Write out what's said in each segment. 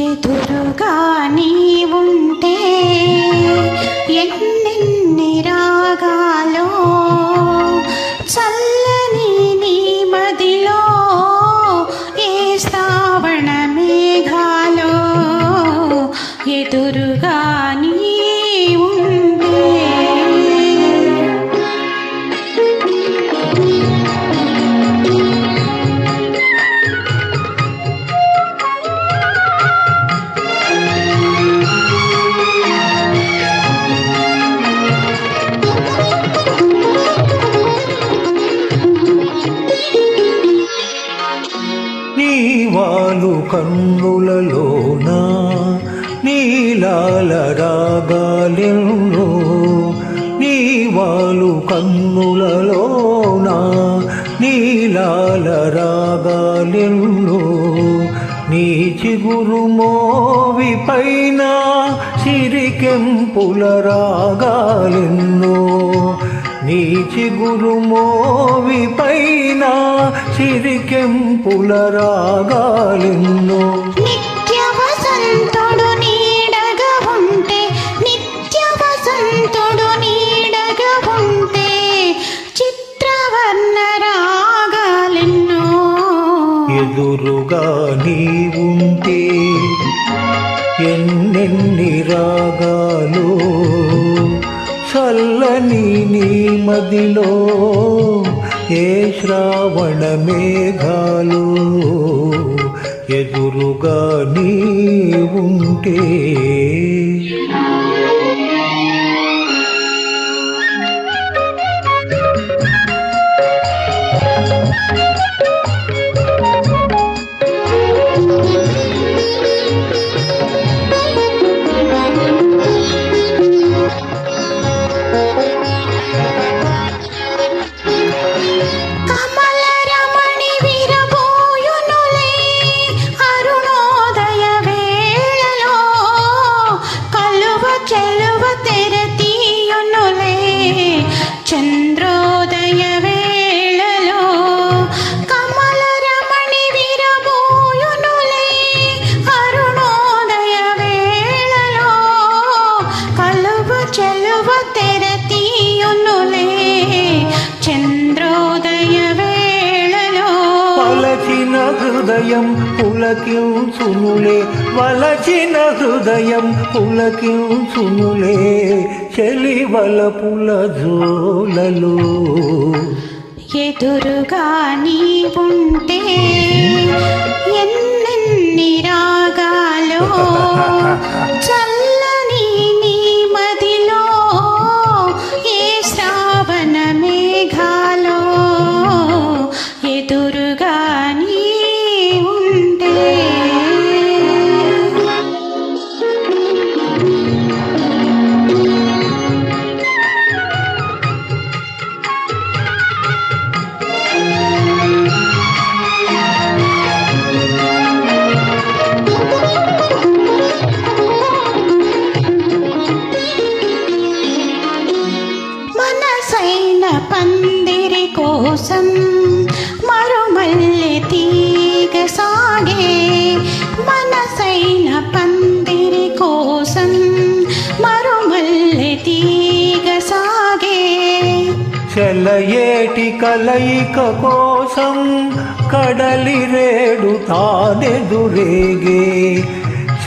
ఎదురుగా నీవు వాలు కన్నులలోన నీలాల రాగాలెన్నో నీ వాలు కన్నులలోన నీలాల రాగాలెన్నో నీ చిగురు మోవి పైన సిరికెంపుల రాగాలెన్నో నీ చిగురు మోవి పైన సిరికెంపుల రాగాలెన్నో. నిత్య వసంతుడు నీడగా ఉంటే నిత్య వసంతుడు నీడగా ఉంటే చిత్రవర్ణ రాగాలెన్నో. ఎదురుగా నీవుంటే ఎన్నెన్ని రాగాలు? చల్లని నీ మదిలో ఏ శ్రావణ మేఘాలు ఎదురుగా నీ ఉంటే ಚೆಲುವ ತೆರತೀಯೊನ್ನೊಲೆ ಚಂದ್ರೋದಯ ವೇಳಲು ಕಮಲ ರಮಣಿ ವಿರಬೋಯುನುಲೆ ಅರುಣೋದಯ ವೇಳಲು ಕಲುವ ಚೆಲುವ ತೆರತೀಯೊನ್ನೊಲೆ ಚಂದ್ರೋದಯ ವೇಳಲು പലതിന ഹൃദയം పులకించునులే వలచిన హృదయం పులకించునులే చెలివల పుల జోలలో. ఎదురుగా నీ ఉంటే ఎన్నెన్ని రాగాలో కోసం మరుమల్లి తీగ సాగే మనసైన పందిరి కోసం మరుమల్లి తీగ సాగే. చెలయేటి కలయిక కోసం కడలి రేడు తానెదురేగే.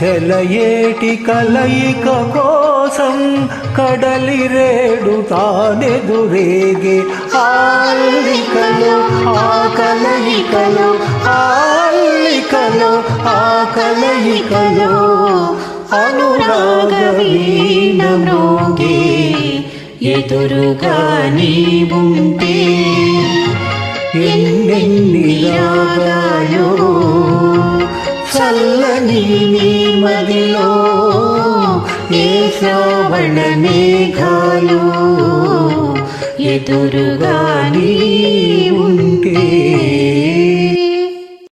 చెలయేటి కలయిక కోసం కోసం కడలిరేడు తానెదురేగే ఆల్లికలు ఆ కలయికలు ఆల్లికలు ఆ కలయికలు అనురాగ ఎదురుగా నీవుంటే. ఎన్నెన్ని రాగాలో చల్లని నీ మదిలో. ఏ మేఘాలు ఎదురుగా ఉంటే